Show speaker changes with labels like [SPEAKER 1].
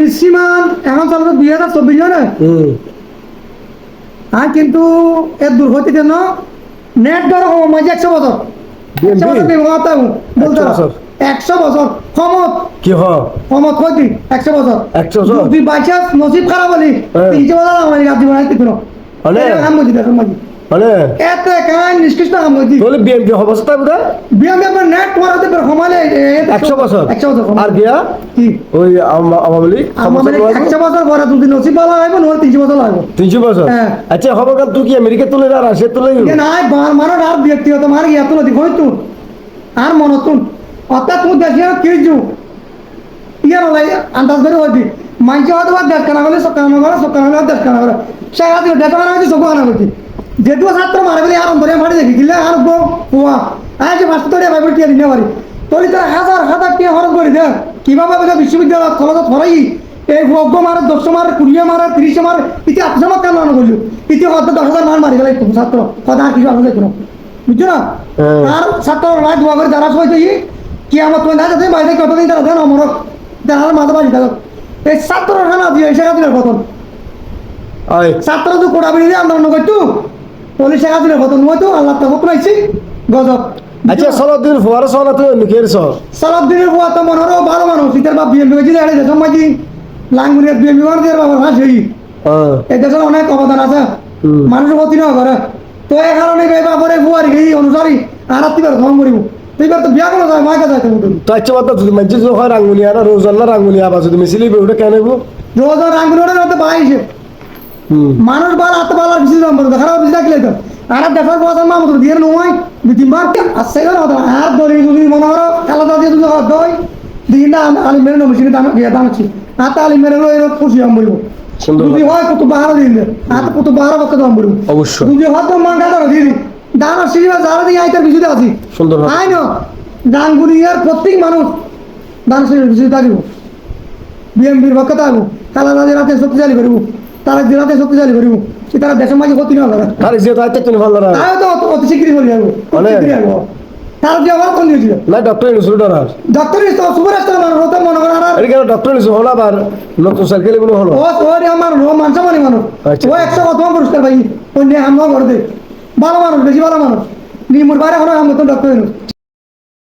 [SPEAKER 1] নিশ্চিমান এখন চলছে দুই হাজার চব্বিশ
[SPEAKER 2] হুম।
[SPEAKER 1] হ্যাঁ কিন্তু এর দুর্গতি কেন নেট ধরো মাঝে একশো বছর। একশো বছর বলতে
[SPEAKER 2] একশো বছর?
[SPEAKER 1] ক্ষমত।
[SPEAKER 2] কি হ?
[SPEAKER 1] ক্ষমত কয়টি একশো বছর।
[SPEAKER 2] একশো বছর?
[SPEAKER 1] যদি বাই চান্স নসিব খারাপ হলি
[SPEAKER 2] হ্যাঁ।
[SPEAKER 1] তিনশো বছর আমার গাছ জীবন আইতে কোনো করছি দেখুন মাঝি
[SPEAKER 2] মানে?
[SPEAKER 1] এত কান নিষ্কৃষ্ট বিএমপি নেট পারে
[SPEAKER 2] বছর
[SPEAKER 1] বছর।
[SPEAKER 2] আর গিয়া
[SPEAKER 1] কি?
[SPEAKER 2] ওই আম- আওয়ামী লীগ
[SPEAKER 1] আমার মানে একশো বছর পরে যদি নসিব ভালো হইব নহলে তিনশো বছর লাগবে।
[SPEAKER 2] তিনশো বছর। আচ্ছা হব কারণ তুই কি আমেরিকা তুলে আর রাশিয়া তুলে
[SPEAKER 1] যে বার আর ব্যক্তিগত মার তুলো দি হইতু আর মনতুন অর্থাৎ আন্দাজ করে হয়তো দেশ কানা সকাল সকাল দেশ কানা দেশ কানা সব যেহেতু ছাত্র মারে বলে আর অন্তরে মারি দেখি গিলে আর গো পুয়া। আয় যে মাস্টার তোরে ভাই টিয়া দিনে পারি তোর তার হাজার হাজার টিয়া খরচ করে দে কীভাবে বোঝা বিশ্ববিদ্যালয় খরচত হরাই এই ভোগ্য মারে দশ মারে কুড়িয়ে মারে তিরিশে মারে ইতি আপনি আমার কেন না করল? ইতি হয়তো দশ হাজার মান মারি গেলে ছাত্র কথা আর কিছু আসলে কোনো বুঝছ না?
[SPEAKER 2] হ্যাঁ।
[SPEAKER 1] আর ছাত্র রায় দোয়া করে যারা সবাই তুই কি আমার তোমার দাদা তুমি বাইরে কতদিন তারা দেন আমার যারা মাথা বাজি থাকো এই ছাত্র খানা দিয়ে এসে দিনের কতন
[SPEAKER 2] আয়।
[SPEAKER 1] ছাত্র তো কোটা বেরিয়ে আন্দোলন করতু? পুলিশ একা দিনের কতন নয় তো আল্লাহ তো হুকুমাইছি গজব।
[SPEAKER 2] আচ্ছা সলদিন ফুয়ার সলা তুই মুখের স
[SPEAKER 1] বুয়া তো মনে হলো ভালো মানুষ শীতের বাপ বিএমপি গেছি দেখে দেশ মাঝি লাঙ্গুরিয়া মানে দিয়ে বাবার হাস হই
[SPEAKER 2] হ্যাঁ।
[SPEAKER 1] এই দেশের অনেক অবদান আছে। মানুষের ক্ষতি না করে। তো এই কারণে এই বাপরে বুয়ারি গেই অনুসারী আর তুইবার ধর্ম করিব। তুইবার তো বিয়া কোনো যায় মাকে যায়
[SPEAKER 2] তো আচ্ছা বাদ যদি মাঝে যদি হয় রাঙ্গুনিয়া না রোজাল্লা রাঙ্গুনিয়া বা যদি মিছিলি ওটা কেন
[SPEAKER 1] রোজ পাইছে
[SPEAKER 2] হুম
[SPEAKER 1] মানুষ বার হাতে পালার বেশি দাম পড়বে খারাপ বেশি থাকলে তো। আর দেখার পর মা মতো দিয়ে নয় দুই তিনবার। আসছে গেল আর দলি যদি মনে করো খেলা দিয়ে যদি দই। দিন না আলি মেরে নেব সেটা দাম গিয়ে দাম আছে হাতে আলি মেরে লো এরকম খুশি আমি বলব। যদি হয় কত বাহারা দিন হাতে কত বক্তা দাম বলব।
[SPEAKER 2] অবশ্যই।
[SPEAKER 1] যদি হয় তো মাঙ্গা ধরো দিদি দাম সিঁড়ি যারা দিয়ে আইতার বিশুদ্ধ আছি।
[SPEAKER 2] সুন্দর।
[SPEAKER 1] আই না ডাঙ্গুরিয়ার প্রত্যেক মানুষ দান বিশুদ্ধ থাকিব বিএমপির পক্ষে থাকব তারা তাদের রাতে শক্তিশালী করব। তারা রাতে শক্তিশালী করব সে তারা দেশের মাঝে ক্ষতি না করে?
[SPEAKER 2] তার যে তো আচ্ছা ভালো না।
[SPEAKER 1] তাও তো অতি শীঘ্রই হয়ে যাব।
[SPEAKER 2] অনেক।
[SPEAKER 1] তার যে আমার কোন দিয়েছিল
[SPEAKER 2] না ডক্টর ইনসুর ডরার
[SPEAKER 1] ডক্টর সুপারস্টার মানুষ হতো মনে করেন আর
[SPEAKER 2] এটা কেন ডক্টর ইনসুর হলো আবার নতুন সাইকেল এগুলো হলো?
[SPEAKER 1] ও ওরে আমার ও মানসা মানে মানুষ।
[SPEAKER 2] আচ্ছা।
[SPEAKER 1] ও একশো কত পুরস্কার পাই অন্য হামলা করে দে ভালো মানুষ বেশি ভালো মানুষ। নিমুর বাইরে এখন হাম ডক্টর